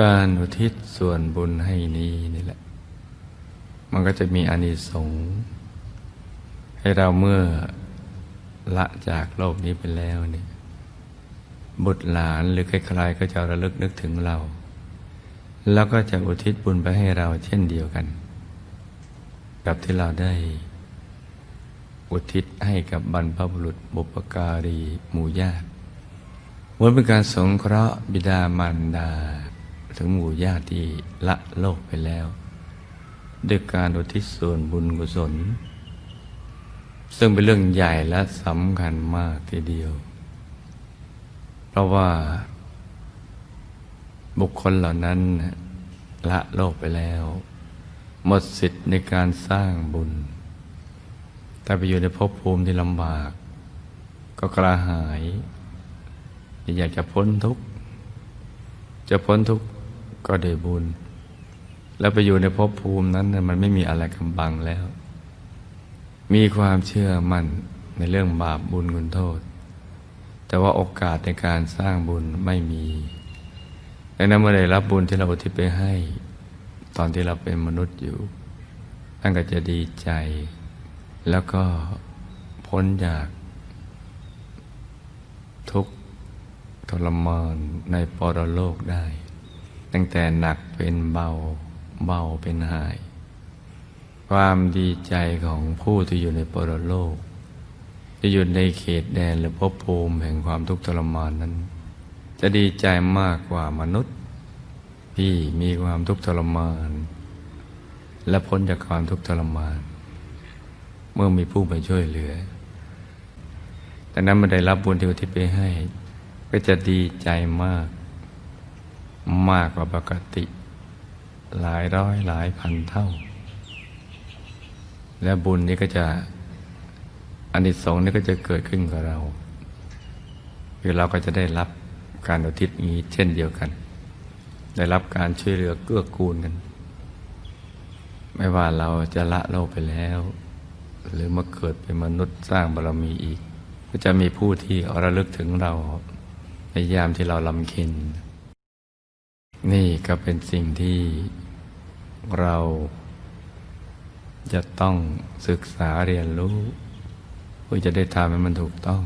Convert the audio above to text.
การอุทิศส่วนบุญให้นี้นี่แหละ มันก็จะมีอานิสงส์ให้เราเมื่อละจากโลกนี้ไปแล้วเนี่ยบุตรหลานหรือใครๆก็จะระลึกนึกถึงเรา แล้วก็จะอุทิศบุญไปให้เราเช่นเดียวกัน กับที่เราได้ อุทิศให้กับบรรพบุรุษบุปการีหมู่ญาติวันเป็นการสงเคราะห์บิดามารดา ถึงหมู่ญาติที่ละโลกไปแล้ว ด้วยการอุทิศส่วนบุญกุศล ซึ่งเป็นเรื่องใหญ่และสำคัญมากทีเดียว เพราะว่า บุคคลเหล่านั้นละโลกไปแล้ว หมดสิทธิ์ในการสร้างบุญ แต่ไปอยู่ในภพภูมิที่ลำบาก ก็กระหาย อยากจะพ้นทุกข์จะพ้นทุกข์ ก็ได้บุญ แล้วไปอยู่ในภพภูมินั้นมันไม่มีอะไรกำบังแล้ว มีความเชื่อมั่นในเรื่องบาปบุญคุณโทษ แต่ว่าโอกาสในการสร้างบุญไม่มีดังนั้นเมื่อได้รับบุญที่เราอุทิศไปให้ ตอนที่เราเป็นมนุษย์อยู่ท่านก็จะดีใจ แล้วก็พ้นจาก ทุกข์ทรมานในปรโลกได้ ตั้งแต่หนักเป็นเบาเบาเป็นหาย ความดีใจของผู้ที่อยู่ในปรโลก จะอยู่ในเขตแดนหรือภพภูมิแห่งความทุกข์ทรมานนั้น จะดีใจมากกว่ามนุษย์ ที่มีความทุกข์ทรมาน และพ้นจากความทุกข์ทรมาน เมื่อมีผู้ไปช่วยเหลือแต่นั้นมันได้รับบุญที่อุทิศไปให้ ก็จะดีใจมาก มากกว่าปกติ หลายร้อยหลายพันเท่า และบุญนี้ก็จะอานิสงส์นี้ก็จะเกิดขึ้นกับเราคือเราก็จะได้รับการอุทิศนี้เช่นเดียวกัน ได้รับการช่วยเหลือเกื้อกูลกัน ไม่ว่าเราจะละโลกไปแล้ว หรือมาเกิดเป็นมนุษย์สร้างบารมีอีก ก็จะมีผู้ที่ระลึกถึงเรา ในยามที่เราลำเค็น นี่ก็เป็นสิ่งที่เราจะต้องศึกษาเรียนรู้ เพื่อจะได้ทำให้มันถูกต้อง